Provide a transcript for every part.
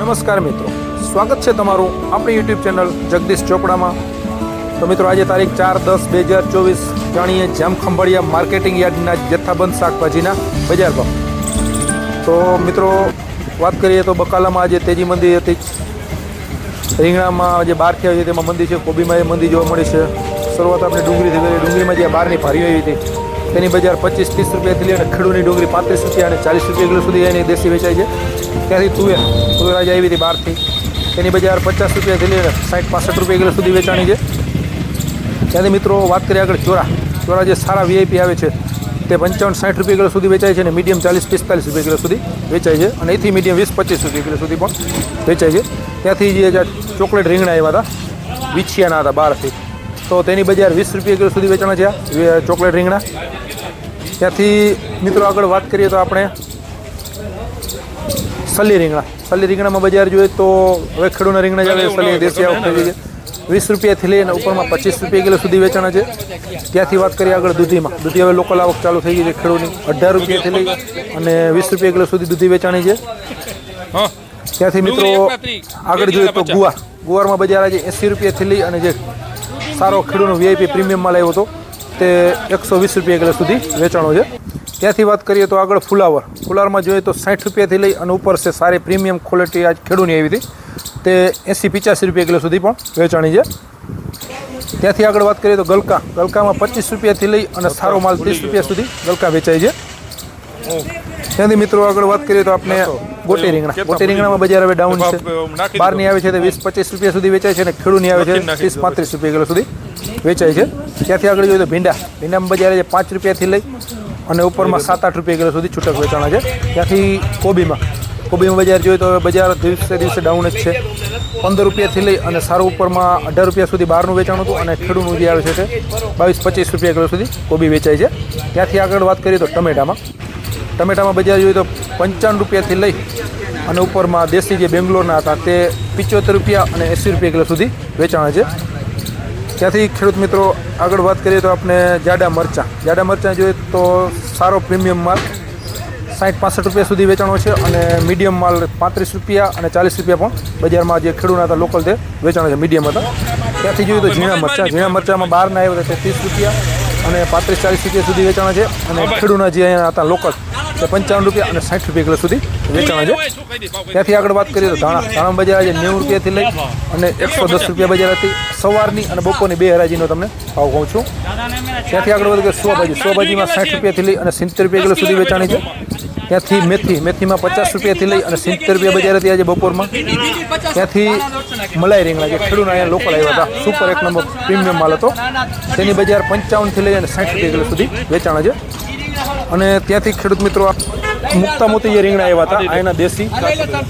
નમસ્કાર મિત્રો. સ્વાગત છે તમારું આપણી યુટ્યુબ ચેનલ જગદીશ ચોપડામાં. તો મિત્રો, આજે તારીખ ચાર દસ બે હજાર ચોવીસ જાણીએ જામ ખંભાળિયા માર્કેટિંગ યાર્ડના જથ્થાબંધ શાકભાજીના બજાર ભાવ. તો મિત્રો, વાત કરીએ તો બકાલામાં આજે તેજી મંદી હતી. રીંગણામાં જે બાર થયા છે તેમાં મંદી છે, કોબીમાં એ મંદી જોવા મળી છે. શરૂઆત આપણે ડુંગળીથી કરી. ડુંગળીમાં જે બહારની ભારી આવી હતી. તેની બજાર પચીસ, ત્રીસ રૂપિયાથી લઈને ખેડૂની ડુંગળી પાંત્રીસ રૂપિયા અને ચાલીસ રૂપિયા કિલો સુધી એની દેશી વેચાય છે. ત્યાંથી તુવેર તુવેર આજે આવી હતી બહારથી. તેની બજાર પચાસ રૂપિયાથી લઈને સાઠ, પાસઠ રૂપિયા કિલો સુધી વેચાણી છે. ત્યાંથી મિત્રો વાત કરીએ આગળ ચોરા. ચોરા જે સારા વીઆઈપી આવે છે, તે પંચાવન, સાઠ રૂપિયા કિલો સુધી વેચાય છે અને મીડિયમ ચાલીસ, પિસ્તાલીસ રૂપિયા કિલો સુધી વેચાય છે. અને એથી મીડિયમ વીસ, પચીસ રૂપિયા કિલો સુધી પણ વેચાય છે. ત્યાંથી જે ચોકલેટ રીંગણા આવ્યા હતા, વિછિયાના હતા બહારથી. તો તેની બજાર વીસ રૂપિયા કિલો સુધી વેચાણ છે ચોકલેટ રીંગણા. ત્યાંથી મિત્રો આગળ વાત કરીએ તો આપણે સલી રીંગણા. સલી રીંગણામાં બજાર જોઈએ તો હવે ખેડૂતના રીંગણા જ આવે સલી દેશી આવક થઈ ગઈ છે. વીસ રૂપિયાથી લઈને ઉપરમાં પચીસ રૂપિયા કિલો સુધી વેચાણ છે. ત્યાંથી વાત કરીએ આગળ દૂધીમાં. દૂધી હવે લોકલ આવક ચાલુ થઈ ગઈ છે ખેડૂતની. અઢાર રૂપિયાથી લઈ અને વીસ રૂપિયા કિલો સુધી દૂધી વેચાણી છે. ત્યાંથી મિત્રો આગળ જોઈએ તો ગુવાર. ગુવારમાં બજાર આજે એંસી રૂપિયાથી લઈ અને જે સારો ખેડૂનો વીઆઈપી પ્રીમિયમ માલ આવ્યો હતો. તે એકસો વીસ રૂપિયા કિલો સુધી વેચાણો છે. ત્યાંથી વાત કરીએ તો આગળ ફુલાવર. ફુલાવરમાં જોઈએ તો સાઠ રૂપિયાથી લઈ અને ઉપર છે સારી પ્રીમિયમ ક્વોલિટી આજ ખેડૂની આવી હતી. તે એંસી પિચાસી રૂપિયા કિલો સુધી પણ વેચાણી છે. ત્યાંથી આગળ વાત કરીએ તો ગલકા. ગલકામાં પચીસ રૂપિયાથી લઈ અને સારો માલ ત્રીસ રૂપિયા સુધી ગલકા વેચાય છે. ત્યાંથી મિત્રો આગળ વાત કરીએ તો આપણે ગોટી રીંગણા. બોટી રીંગણામાં બજાર હવે ડાઉન છે. બહારની આવે છે તે વીસ પચીસ રૂપિયા સુધી વેચાય છે અને ખેડૂની આવે છે ત્રીસ પાંત્રીસ રૂપિયા કિલો સુધી વેચાય છે. ત્યાંથી આગળ જોઈએ તો ભીંડા. ભીંડામાં બજાર છે પાંચ રૂપિયાથી લઈ અને ઉપરમાં સાત આઠ રૂપિયા કિલો સુધી છૂટક વેચાણા છે. ત્યાંથી કોબીમાં. કોબીમાં બજાર જોઈએ તો હવે બજાર દિવસે દિવસે ડાઉન જ છે. પંદર રૂપિયાથી લઈ અને સારું ઉપરમાં અઢાર રૂપિયા સુધી બહારનું વેચાણ હતું અને ખેડૂતનું જે આવે છે તે બાવીસ પચીસ રૂપિયા કિલો સુધી કોબી વેચાય છે. ત્યાંથી આગળ વાત કરીએ તો ટમેટામાં. ટમેટામાં બજાર જોઈએ તો પંચાવન રૂપિયાથી લઈ અને ઉપરમાં દેશી જે બેંગ્લોરના હતા તે પિચોતેર રૂપિયા અને એંસી રૂપિયા કિલો સુધી વેચાણ છે. ત્યાંથી ખેડૂત મિત્રો આગળ વાત કરીએ તો આપણે જાડા મરચાં. જાડા મરચાં જોઈએ તો સારો પ્રીમિયમ માલ સાઠ પાસઠ રૂપિયા સુધી વેચાણો છે અને મીડિયમ માલ પાંત્રીસ રૂપિયા અને ચાલીસ રૂપિયા પણ બજારમાં જે ખેડૂત હતા લોકલ તે વેચાણો છે મીડિયમ હતા. ત્યાંથી જોઈએ તો ઝીણા મરચાં. ઝીણા મરચાંમાં બહારના આવ્યા હતા તે ત્રીસ રૂપિયા અને પાંત્રીસ ચાલીસ રૂપિયા સુધી વેચાણો છે અને ખેડૂના જે અહીંયા હતા લોકલ તે પંચાવન રૂપિયા અને સાઠ રૂપિયા કિલો સુધી વેચાણ છે. ત્યાંથી આગળ વાત કરીએ તો ધાણા ધાણા બજાર આજે નેવું રૂપિયાથી લઈ અને એકસો દસ રૂપિયા બજાર હતી. સવારની અને બપોરની બે હરાજીનો તમને ભાવ કહું છું. ત્યાંથી આગળ વધુ કે સોભાજી સોભાજીમાં સાઠ રૂપિયાથી લઈ અને સિત્તેર રૂપિયા કિલો સુધી વેચાણી છે. ત્યાંથી મેથી મેથીમાં પચાસ રૂપિયાથી લઈ અને સિત્તેર રૂપિયા બજાર હતી આજે બપોરમાં. ત્યાંથી મલાઈ રીંગણા જે ખેડૂત અહીંયા લોકલ આવ્યા હતા. સુપર એક નંબર પ્રીમિયમ માલ હતો. તેની બજાર પંચાવનથી લઈ અને સાઠ રૂપિયા કિલો સુધી વેચાણ છે. અને ત્યાંથી ખેડૂત મિત્રો મુક્તા મોતી જે રીંગણા આવ્યા હતા એના દેશી,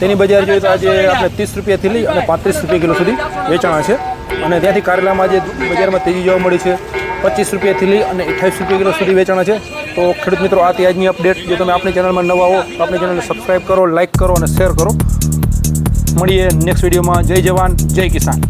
તેની બજાર જોઈએ તો આજે આપણે ત્રીસ રૂપિયાથી લઈ અને પાંત્રીસ રૂપિયા કિલો સુધી વેચાણા છે. અને ત્યાંથી કારેલામાં આજે બજારમાં તેજી જોવા મળી છે. પચીસ રૂપિયાથી લઈ અને અઠ્યાવીસ રૂપિયા કિલો સુધી વેચાણા છે. તો ખેડૂત મિત્રો, આ આજની અપડેટ. જો તમે આપણી ચેનલમાં નવા હો, તો આપણી ચેનલને સબસ્ક્રાઈબ કરો, લાઇક કરો અને શેર કરો. મળીએ નેક્સ્ટ વિડીયોમાં. જય જવાન, જય કિસાન.